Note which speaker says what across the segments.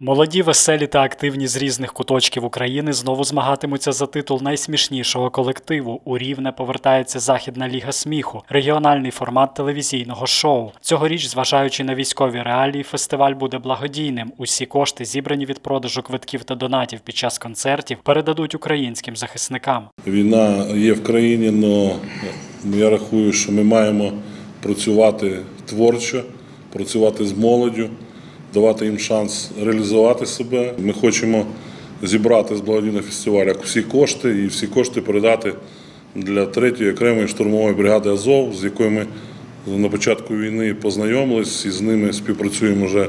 Speaker 1: Молоді, веселі та активні з різних куточків України знову змагатимуться за титул найсмішнішого колективу. У Рівне повертається Західна ліга сміху, регіональний формат телевізійного шоу. Цьогоріч, зважаючи на військові реалії, фестиваль буде благодійним. Усі кошти, зібрані від продажу квитків та донатів під час концертів, передадуть українським захисникам.
Speaker 2: Війна є в країні, але я рахую, що ми маємо працювати творчо, працювати з молоддю, давати їм шанс реалізувати себе. Ми хочемо зібрати з благодійного фестивалю всі кошти і всі кошти передати для третьої окремої штурмової бригади Азов, з якою ми на початку війни познайомились і з ними співпрацюємо вже,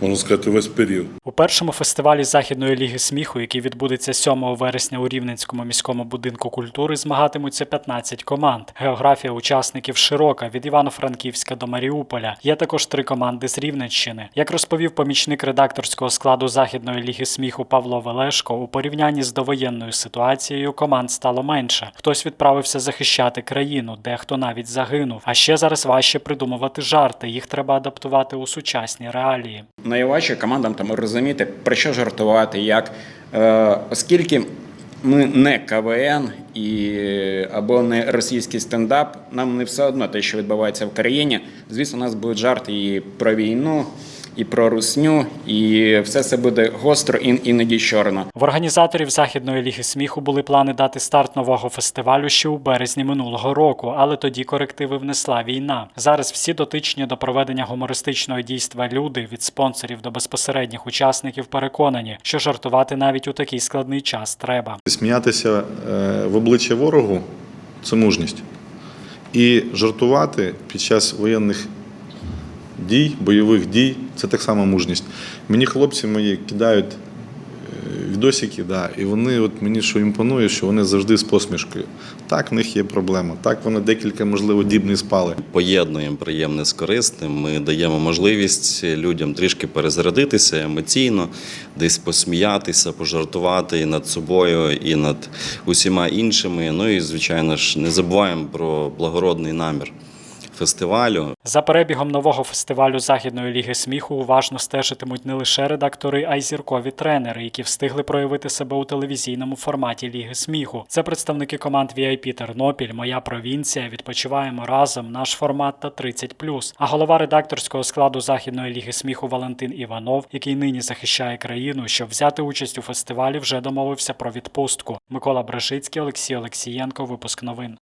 Speaker 2: можна сказати, весь період.
Speaker 1: У першому фестивалі Західної ліги сміху, який відбудеться 7 вересня у Рівненському міському будинку культури, змагатимуться 15 команд. Географія учасників широка від Івано-Франківська до Маріуполя. Є також три команди з Рівненщини. Як розповів помічник редакторського складу Західної ліги сміху Павло Велешко, у порівнянні з довоєнною ситуацією команд стало менше. Хтось відправився захищати країну, дехто навіть загинув. А ще зараз важче придумувати жарти. Їх треба адаптувати у сучасні реалії.
Speaker 3: Найважче командам там розуміти, про що жартувати, як. Е, оскільки ми не КВН і, або не російський стендап, нам не все одно те, що відбувається в країні. Звісно, у нас будуть жарти і про війну, і про русню, і все це буде гостро і іноді чорно.
Speaker 1: В організаторів Західної ліги сміху були плани дати старт нового фестивалю ще у березні минулого року, але тоді корективи внесла війна. Зараз всі дотичні до проведення гумористичного дійства люди від спонсорів до безпосередніх учасників переконані, що жартувати навіть у такий складний час треба.
Speaker 4: Сміятися е, в обличчя ворогу це мужність. І жартувати під час воєнних дій, бойових дій це так само мужність. Мені хлопці мої кидають е, відосики, да, і вони, от мені що імпонує, що вони завжди з посмішкою. Так, в них є проблема. Так, вони декілька, можливо, діб не спали.
Speaker 5: поєднуємо приємне з корисним. Ми даємо можливість людям трішки перезарядитися емоційно, десь посміятися, пожартувати і над собою, і над усіма іншими. Ну і звичайно ж не забуваємо про благородний намір фестивалю.
Speaker 1: За перебігом нового фестивалю Західної ліги сміху уважно стежитимуть не лише редактори, а й зіркові тренери, які встигли проявити себе у телевізійному форматі Ліги сміху. Це представники команд VIP Тернопіль, Моя провінція, відпочиваємо разом, наш формат та 30+. А голова редакторського складу Західної ліги сміху Валентин Іванов, який нині захищає країну, щоб взяти участь у фестивалі, вже домовився про відпустку. Микола Брешицький, Олексій Олексієнко. Випуск новин.